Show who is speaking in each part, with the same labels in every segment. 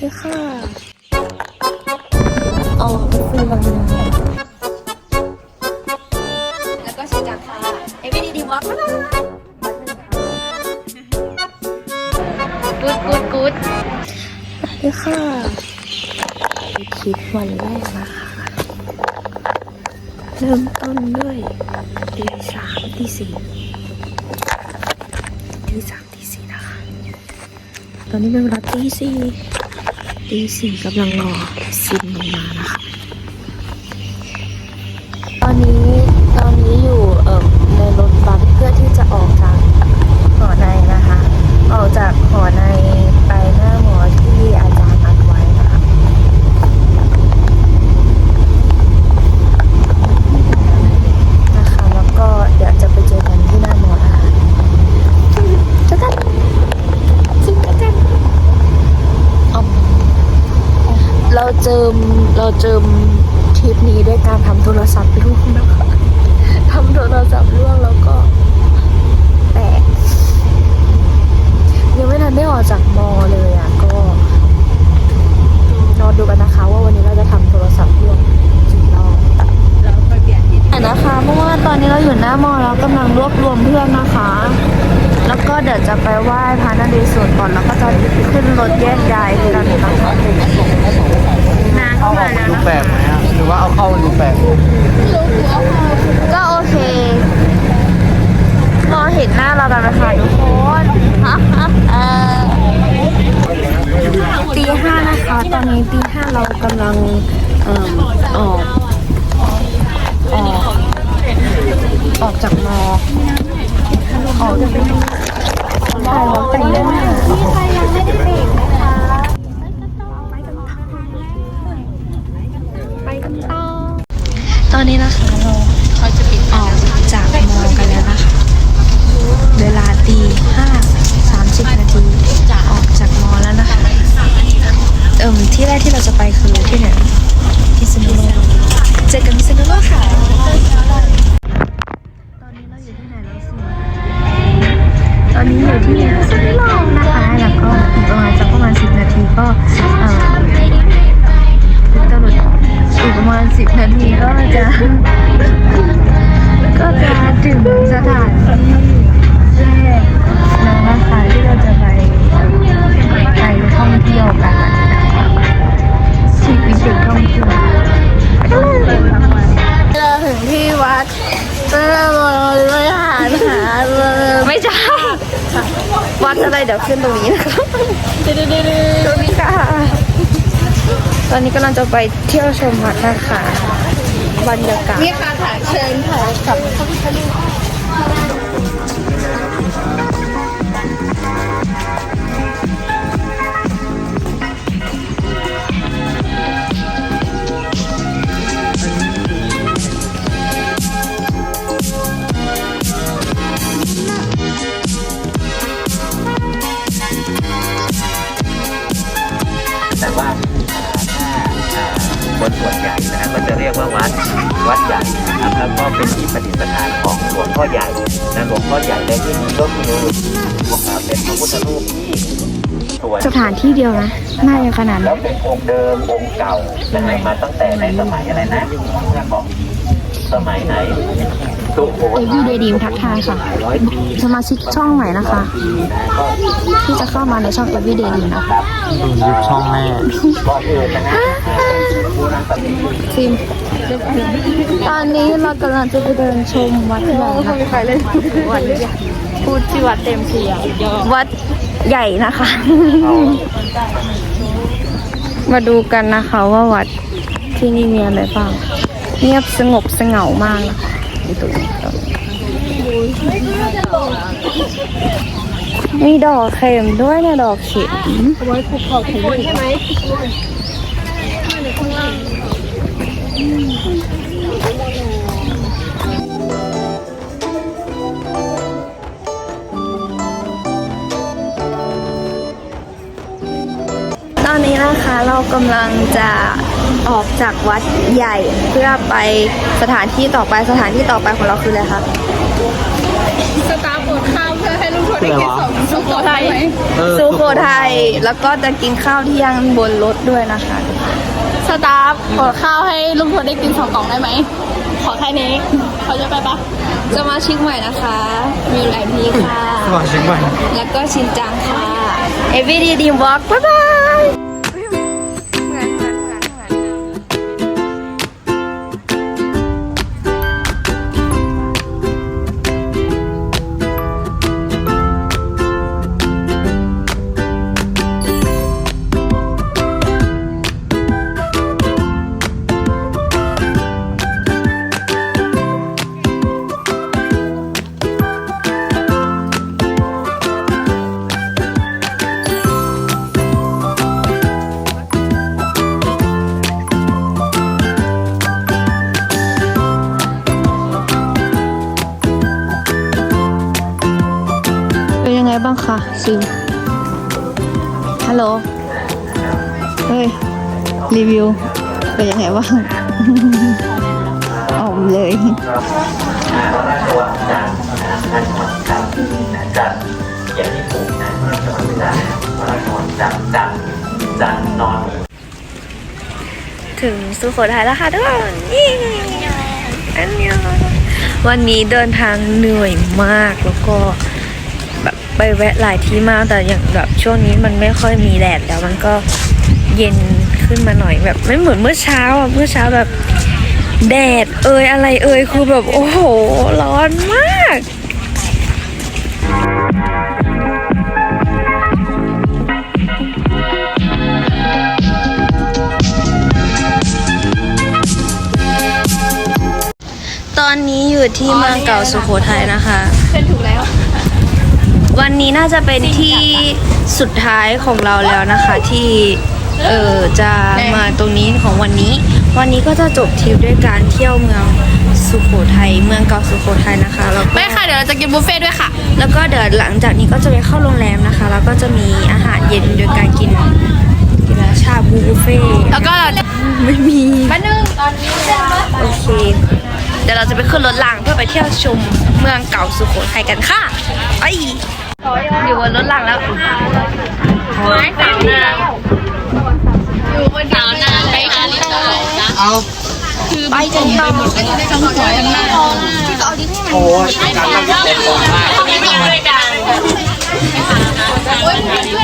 Speaker 1: ดีค่ะเอ๋อซื้อบางนา
Speaker 2: แล้วก็ชื่อจังค่ะเอวีดีดีวอล์กกูดกูดกูด
Speaker 1: สวัสดีค่ะคลิปวันแรกนะคะเริ่มต้นด้วยตีสามตีสี่ตีสามตีสี่นะคะ ตอนนี้เป็นเวลาตีสี่ ตีสี่กำลังรอซิมลงมานะคะตอนนี้ตอนนี้อยู่เอ่อในรถบัสเพื่อที่จะออกจากหอในนะคะ ออกจากหอในไปหน้าหมอที่อาจารย์นัดไว้นะคะนะคะ แล้วก็เดี๋ยวจะไปเจอกันที่หน้าหมอนะคะเจอกันเจอกันอม เราเจิมเราเจิมทริปนี้ด้วยการทำโทรศัพท์ร่วงนะคะทำโทรศัพท์ร่วงแล้วก็แตกยังไม่ทันได้ออกจากมอเลยอะก็รอดูกันนะคะ ว่าวันนี้เราจะทำโทรศัพท์ร่วงกี่รอบ
Speaker 2: แล้วค่อยเปลี่ยนที
Speaker 1: นะคะเพราะว่าตอนนี้เราอยู่หน้ามอแล้วกำลังรวบรวมเพื่อนนะคะ แล้วก็เดี๋ยวจะไปไหว้พระ นก่อนแล้วก็จะขึ้นรถแยกย้ายที่เราจะน้ำ
Speaker 3: เอา
Speaker 1: เข้า
Speaker 3: อ
Speaker 1: มา
Speaker 3: อก
Speaker 1: แล้ว
Speaker 3: รูป
Speaker 1: นะ
Speaker 3: แบบไหมอะหรือว่าเอาเข้ารูแบบ
Speaker 1: ก็โอเคมอเห็นหน้าเรากันนะคะทุกคนตีห้านะคะ ตอนนี้ตีห้าเรากำลังออกออกออกจากมอออกจะเป็นถ่ายรถไปเรื่อยมีใครยังไม่ได้เบร เราไปหาหาไม่ใช่ วัดอะไรเดี๋ยวขึ้นตรงนี้นะคะตรงนี้ค่ะ ตอนนี้กำลังจะไปเที่ยวชมวัดนะคะบรรยากาศ
Speaker 2: นี่ค่ะถ่ายเชิญถ่ายกับพระพุทธรูป
Speaker 4: เป็นพระพุทธรูปที่สวย
Speaker 1: สถานที่เดียวนะน่าจะขนาด
Speaker 4: แล้
Speaker 1: นั้
Speaker 4: วนเป็นองค์เดิมองค์เก่านะครับมาตั้งแต่ในสมัยอะไรนะบอกสมัยไหนสุโข
Speaker 1: เอวีเดดีมทักทายค่ะ
Speaker 4: ร้อยปี
Speaker 1: สมาชิกช่องใหม่นะคะ
Speaker 4: ปีนะก็
Speaker 1: ที่จะเข้ามาในช่อง Everyday ดีนะคะ
Speaker 3: ดูยุคช่องแม่
Speaker 4: ก่อนอื่นนะฮะผู้นำปฏิบัติ
Speaker 1: ซิมตอนนี้เรากำลังจะไปเดินชมวัดใหญ่นะคะใครเล่นวัดใหญ่ พูดที่วัดเต็มทีอะวัดใหญ่นะคะ มาดูกันนะคะว่าวัดที่นี่มีอะไรบ้าง เงียบสงบสงามากนะคะดูตรงนี้ครับมีดอกเข็มด้วยนะดอกเข็ม
Speaker 2: คนใช่ไหม
Speaker 1: อนนี้นะคะเรากำลังจะออกจากวัดใหญ่เพื่อไปสถานที่ต่อไปสถานที่ต่อไปของเราคืออะไรคะ
Speaker 2: สตาร์บดข้าวเพื่อให้ลูกทน
Speaker 3: คืออะไรวะ
Speaker 2: สุโขทัย
Speaker 3: เออ
Speaker 1: สุโขทัยแล้วก็จะกินข้าวเที่ยงบนรถด้วยนะคะ
Speaker 2: สตาฟขอข้าวให้ลุงทวนได้กินสองกล่องได้ไหมขอแค่นี้เขาจะไปปะ
Speaker 1: จะมาชิกใหม่นะคะมีหลายพีค่ะ
Speaker 3: สว่างเชียงใหม่
Speaker 1: แล้วก็ชินจังค่ะ Everyday Dream Walk บ๊ายบายางคะซิวฮัลโหล เฮ้ย รีวิว เป็นยังไงบ้างอมเลย
Speaker 4: ถึง
Speaker 1: สุโขทัยแล้วค่ะทุกคนยี่อันยองวันนี้เดินทางเหนื่อยมากแล้วก็ ไปแวะหลายที่มากแต่อย่างแบบช่วงนี้มันไม่ค่อยมีแดดแล้วมันก็เย็นขึ้นมาหน่อยแบบไม่เหมือนเมื่อเช้าอะเมื่อเช้าแบบแดดเอยอะไรเอยคือแบบโอ้โห ร้อนมากตอนนี้อยู่ที่เมืองเก่าสุโขทัยนะคะ
Speaker 2: เป็นถูกแล้ว
Speaker 1: วันนี้น่าจะเป็นที่สุดท้ายของเราแล้วนะคะที่เออจะมาตรงนี้ของวันนี้ วันนี้ก็จะจบทริปด้วยการเที่ยวเมืองสุโขทัยเมืองเก่าสุโขทัยนะคะแล้วก็
Speaker 2: ไม่ค่ะเดี๋ยวเราจะกินบุฟเฟ่ต์ด้วยค่ะ
Speaker 1: แล้วก็เดี๋ยวหลังจากนี้ก็จะไปเข้าโรงแรมนะคะ แล้วก็จะมีอาหารเย็นโดยการกินกินอะไรชาบูบุฟเฟ่ต์
Speaker 2: แล้วก็เราจะ
Speaker 1: ไม่มี
Speaker 2: มานึ่งตอนนี้
Speaker 1: โอเคเดี๋ยวเราจะไปขึ้นรถรางเพื่อไปเที่ยวชม เมืองเก่าสุโขทัยกันค่ะไปอยู่บนรถรางแล้ว
Speaker 2: ไม่สาวนาอยู่บนสาวนาไปค่ะลิซ่า
Speaker 3: เอา
Speaker 1: ไปกันต่อ
Speaker 2: จังสวยทั้งนั้น
Speaker 3: โอ้ยการเล่นเป็นก่อนมาก
Speaker 2: ไม่มีด้วยกันโอ้ยเพื่อนเล่นกัน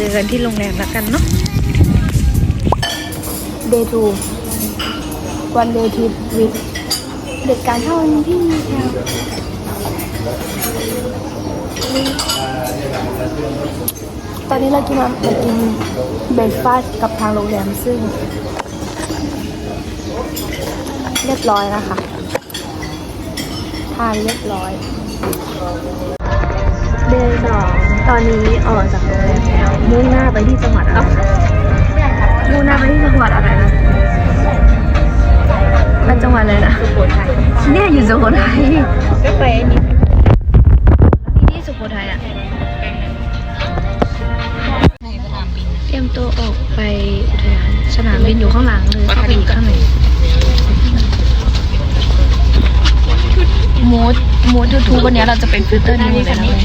Speaker 1: เดี๋ยวเราไปเจอกันที่โรงแรมแล้วกันเนาะ Day two one day trip with เด็กการเท่าที่ตอนนี้เรากินมาเรากินเบรกฟาสต์กับทางโรงแรมซึ่ง เรียบร้อยนะคะ ทานเรียบร้อย เดย์สอง ตอนนี้ออกจากโรงแรมแล้วมุ่งหน้าไปที่จังหวัดอะไรมุ่งหน้าไปที่จังหวัดอะไรนะเป็นจังหวัดอะไรนะสุโขทัยเนี่ยอยู่สุโขทัยก็ไปนี่ที่สุโขทัยอะเตรียมตัวออกไปอุทยานสนามบินอยู่ข้างหลังเลยเข้าไปอีกข้างในมูดมูดยูทูบวันนี้เราจะเป็นฟิลเตอร์นี้หมดเลยนะเว้ย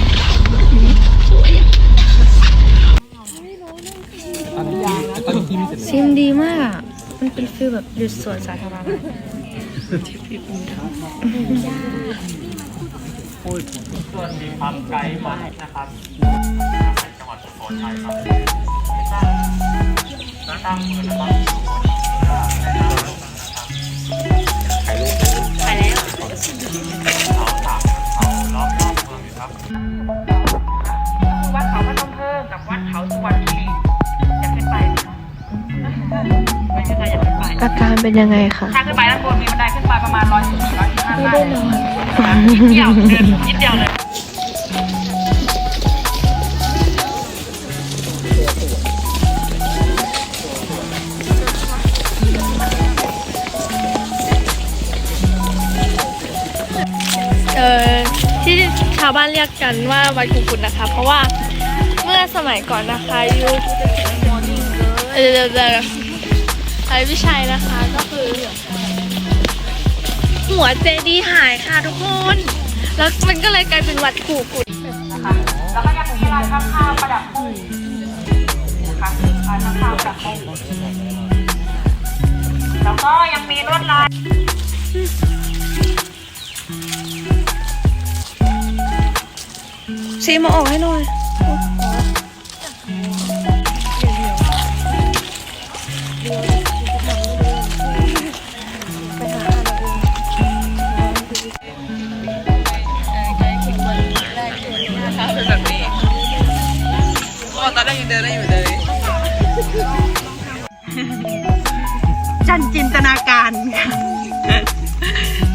Speaker 3: ตอนนี้ตอนนี้ที่มี เสร็จ
Speaker 1: ซิมดีมากอะมันเป็นฟีลแบบหยุดสวนสาธารณะ
Speaker 5: ส่วนมีความไกลมากนะครับจังหวัดสุโขทัยครับตั้งตั้งมือนะครับ
Speaker 3: วัดเขาพนมเพิ่มกับวัดเขาสุวรรณ อากา
Speaker 1: รเป็นยังไงคะ
Speaker 3: ถ้าขึ้นไปด้านบนมีบันไดขึ้นไปประมาณร้อยสี่ร้อยห้าไม่ได้นอนนิดเดียวเดินนิดเดียวเลย
Speaker 2: เออที่ชาวบ้านเรียกกันว่าวัดกุกุดนะคะ เพราะว่าเมื่อสมัยก่อนนะคะยุคเออเดี๋ยว ไอวิชัยนะคะก็คือ หัวเจดีหายค่ะทุกคน แล้วมันก็เลยกลายเป็นวัดกู่กุด
Speaker 3: นะคะแล้วก็ยังมีลายข้างข้าวประดับพุ่งนะคะลายข้างข้าวประดับพุ่งแล้วก็ยังมีลวดลาย
Speaker 1: ซีมาออกให้หน่อย
Speaker 3: จันจินตนาการ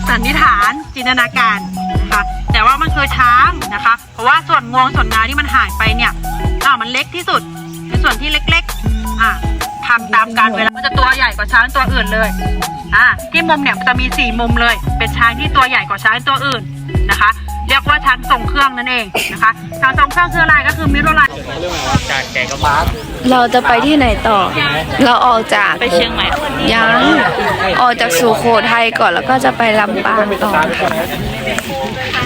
Speaker 3: สันนิษฐานจินตนาการนะคะแต่ว่ามันคือช้างนะคะ เพราะว่าส่วนงวงส่วนงาที่มันหายไปเนี่ยอ่ามันเล็กที่สุดในส่วนที่เล็กๆอ่าทำตามการเวลา มันจะตัวใหญ่กว่าช้างตัวอื่นเลยอ่าที่มุมเนี่ยมันจะมีสี่มุมเลย เป็นช้างที่ตัวใหญ่กว่าช้างตัวอื่นนะคะ เรียกว่าช้างทรงเครื่องนั่นเองนะคะช้างทรงเครื่องคืออะไรก็คือมิโรไล
Speaker 5: จากแก่กระบาด
Speaker 1: เราจะไปที่ไหนต่อ เราออกจากไปเชียงใหม่ยังออกจากสุโขทัยก่อนแล้วก็จะไปลำปางต่อค่ะ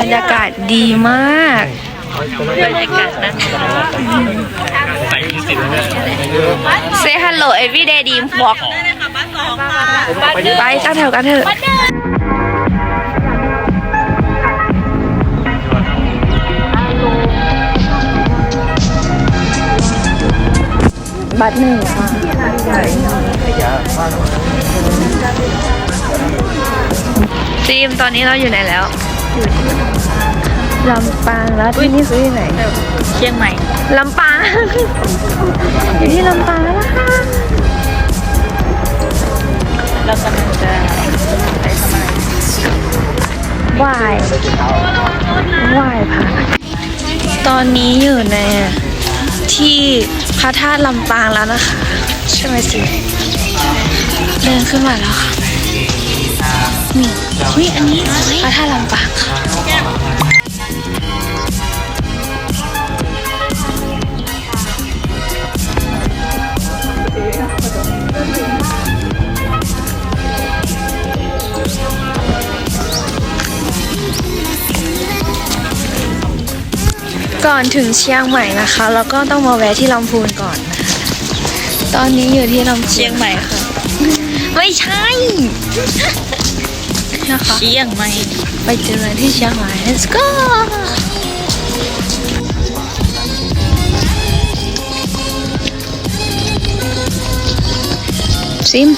Speaker 1: บรรยากาศดีมาก Say hello every day ดีมบอกไปตั้งแถวกันเถอะบัตรหนึ่งค่ะจีมตอนนี้เราอยู่ไหนแล้วอยู่ที่ ลำปางแล้วที่นี่คือที่ไหน
Speaker 2: เชียงใหม่
Speaker 1: ลำปาง อยู่ที่ลำปางแล้วนะคะ
Speaker 2: เรากำลังจะไปทำอะไร
Speaker 1: ไหว้ไหว้พระตอนนี้อยู่ในที่พระธาตุลำปางแล้วนะคะ ใช่ไหมสิเดินขึ้นมาแล้วค่ะนี่วิอันนี้พระธาตุลำปางค่ะ ก่อนถึงเชียงใหม่นะคะ แล้วก็ต้องมาแวะที่ลำพูนก่อนนะคะตอนนี้อยู่ที่ลำพูน
Speaker 2: เชียงใหม่ค่ะ
Speaker 1: ไม่ใช่ นะคะ
Speaker 2: เชียงใหม่
Speaker 1: ไปเจอกันที่เชียงใหม่ let's go ซิม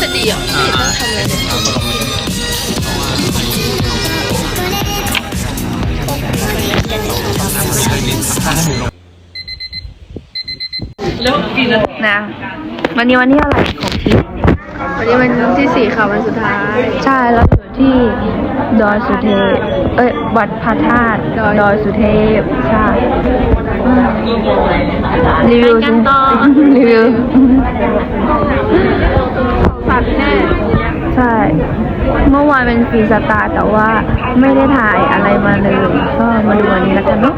Speaker 2: จะดีอะพี่ต้องทำอะไร
Speaker 1: นะวันนี้วันที่อะไรของทริป
Speaker 2: วันนี้วันที่สี่ค่ะวันสุดท้าย
Speaker 1: ใช่แล้วอยู่ที่ดอยสุเทพ เอ้ยวัดพระธาตุดอยสุเทพ ใช่อืมรีวิว
Speaker 2: ไปกันต่อ
Speaker 1: รีวิว
Speaker 2: สัตว์แน่
Speaker 1: ใช่ เมื่อวานเป็นฟรีสไตล์แต่ว่าไม่ได้ถ่ายอะไรมาเลยก็มาดูวันนี้แล้วกันเนาะ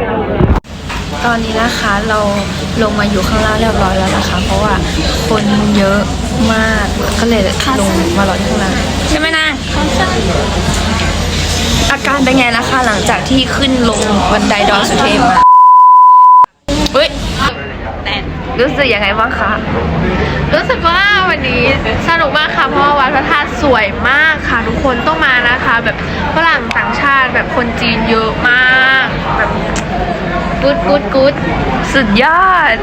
Speaker 1: ตอนนี้นะคะเราลงมาอยู่ข้างล่างเรียบร้อยแล้วนะคะ เพราะว่าคนเยอะมากก็เลยลงมารอที่ข้างล่างใช่ไหมนะอาการเป็นไงนะคะหลังจากที่ขึ้นลงบันไดดอยสุเทพมาเฮ้ย
Speaker 2: แต่
Speaker 1: รู้สึกยังไงบ้างคะ
Speaker 2: รู้สึกว่าวันนี้สนุกมากค่ะ เพราะว่าวัดพระธาตุสวยมากค่ะ ทุกคนต้องมานะคะ แบบฝรั่งต่างชาติแบบคนจีนเยอะมาก แบบกู๊ดกู๊ดกู๊ด
Speaker 1: สุดยอด